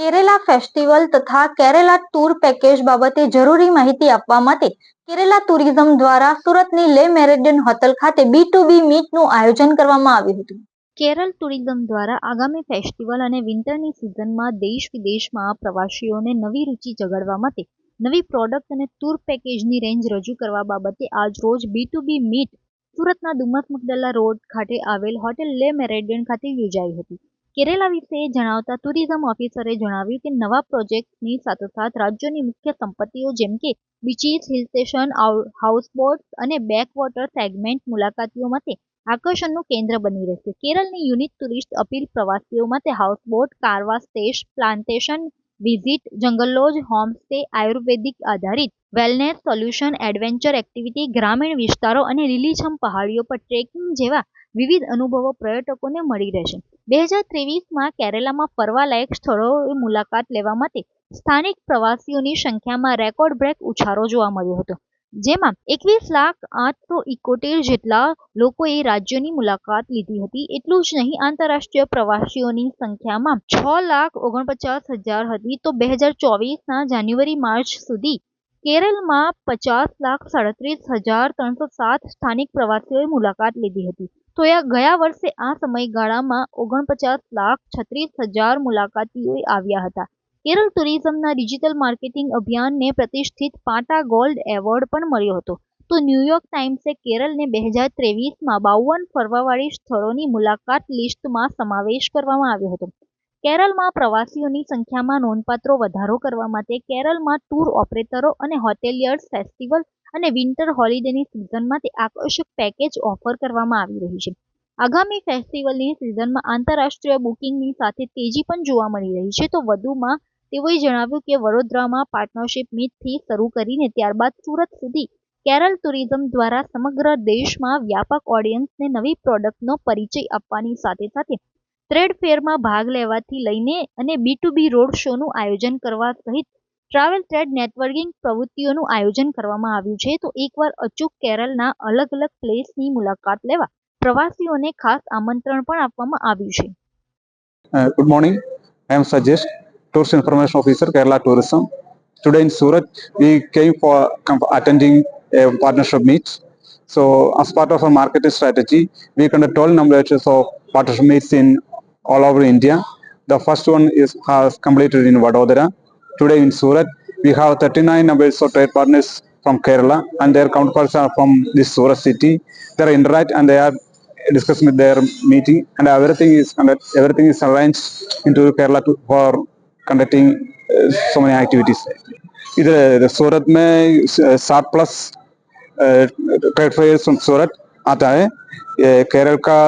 Kerala festival તથા Kerala tour package બાબતે જરૂરી માહિતી આપવા માટે કેરેલા ટુરિઝમ દ્વારા સુરતની લે મેરેડિયન હોટલ ખાતે બી ટુ બી મીટનું આયોજન કરવામાં આવ્યું હતું. કેરળ ટુરિઝમ દ્વારા આગામી ફેસ્ટિવલ અને વિન્ટરની સિઝનમાં દેશ વિદેશમાં પ્રવાસીઓને નવી રુચિ જગાડવા માટે નવી પ્રોડક્ટ અને ટૂર પેકેજની રેન્જ રજૂ કરવા બાબતે આજ રોજ બી ટુ બી મીટ સુરતના ડુમસ મગદલ્લા રોડ ખાતે આવેલ હોટેલ લે મેરેડિયન ખાતે યોજાઈ હતી. કેરેલા વિશે જણાવતા ટુરિઝમ ઓફિસરે જણાવ્યું કે નવા પ્રોજેક્ટની સાથોસાથ રાજ્યની મુખ્ય સંપત્તિઓ જેમ કે બીચીસ હિલ સ્ટેશન હાઉસબોટ્સ અને બેકવોટર સેગમેન્ટ મુલાકાતીઓ માટે આકર્ષણનું કેન્દ્ર બની રહેશે. કેરળની યુનિક ટુરિસ્ટ અપીલ પ્રવાસીઓ માટે houseboat caravan stays plantation visit jungle lodge homestay Ayurvedic આધારિત વેલનેસ સોલ્યુશન એડવેન્ચર એક્ટિવિટી ગ્રામીણ વિસ્તારો અને લીલીછમ પહાડીઓ પર ટ્રેકિંગ જેવા વિવિધ અનુભવો પર્યટકોને મળી રહેશે. બે હજાર ત્રેવીસમાં કેરેલામાં ફરવાલાયક સ્થળોએ મુલાકાત લેવા માટે સ્થાનિક પ્રવાસીઓની સંખ્યામાં રેકોર્ડ બ્રેક ઉછાળો જોવા મળ્યો હતો. જેમાં એકવીસ લાખ આઠસો ઇકોતેર જેટલા લોકોએ રાજ્યની મુલાકાત લીધી હતી. એટલું જ નહીં, આંતરરાષ્ટ્રીય પ્રવાસીઓની સંખ્યામાં છ લાખ ઓગણપચાસ હજાર હતી. તો બે હજાર ચોવીસના જાન્યુઆરી માર્ચ સુધી કેરળમાં પચાસ લાખ સાડત્રીસ હજાર ત્રણસો સાત સ્થાનિક પ્રવાસીઓએ મુલાકાત લીધી હતી. તો ગયા વર્ષે આ સમયગાળામાં ઓગણપચાસ લાખ છત્રીસ હજાર મુલાકાતીઓ આવ્યા હતા. કેરળ ટુરિઝમના ડિજિટલ માર્કેટિંગ અભિયાનને પ્રતિષ્ઠિત પાટા ગોલ્ડ એવોર્ડ પણ મળ્યો હતો. તો ન્યૂયોર્ક ટાઈમ્સે કેરળને બે હજાર ત્રેવીસમાં બાવન ફરવાવાળી સ્થળોની મુલાકાત લિસ્ટમાં સમાવેશ કરવામાં આવ્યો હતો. કેરળમાં પ્રવાસીઓની સંખ્યામાં નોંધપાત્ર વધારો કરવા માટે કેરળમાં ટૂર ઓપરેટરો અને હોટેલિયર્સ ફેસ્ટિવલ અને વિન્ટર હોલિડેની સિઝન માટે આકર્ષક પેકેજ ઓફર કરવામાં આવી રહી છે. આગામી ફેસ્ટિવલની સિઝનમાં આંતરરાષ્ટ્રીય બુકિંગની સાથે તેજી પણ જોવા મળી રહી છે. તો વધુમાં તેઓએ જણાવ્યું કે વડોદરામાં પાર્ટનરશિપ મીટથી શરૂ કરીને ત્યારબાદ સુરત સુધી કેરલ ટુરિઝમ દ્વારા સમગ્ર દેશમાં વ્યાપક ઓડિયન્સને નવી પ્રોડક્ટનો પરિચય આપવાની સાથે સાથે ટ્રેડ ફેરમાં ભાગ લેવાથી લઈને અને બી ટુ બી રોડ શોનું આયોજન કરવા સહિત ટ્રાવેલ ટ્રેડ નેટવર્કિંગ પ્રવૃત્તિઓનું આયોજન કરવામાં આવ્યું છે. તો એકવાર અચૂક કેરળના અલગ અલગ પ્લેસની મુલાકાત લેવા પ્રવાસીઓને ખાસ આમંત્રણ પણ આપવામાં આવ્યું છે. Good morning I am Sajesh, Tourist Information Officer, Kerala Tourism. Today in Surat, we came for attending a partnership meet. So, as part of our marketing strategy, we conduct 12 numbers of partnership meets in all over India. The first one is has completed in Vadodara. Today in Surat, we have 39 numbers of trade partners from Kerala and their counterparts are from this Surat city. They are interact and they are discussing with their meeting and everything is everything is arranged into Kerala to, for conducting uh, so many activities. इधर सूरत में सात plus trade fair सूरत आता है ये केरल का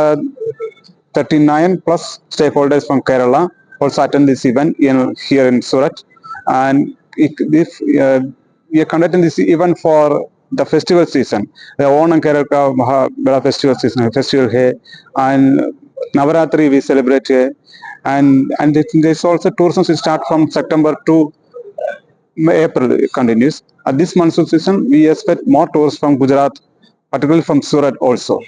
39 plus stakeholders from Kerala also attend this event in, here in Surat. And if, if uh, we are conducting this event for the festival season. The Onam Kerala का बड़ा बड़ा festival season है festival है and Navaratri we celebrate here and and this also tourism start from September to April continues. At this monsoon season we expect more tourists from Gujarat, particularly from Surat also.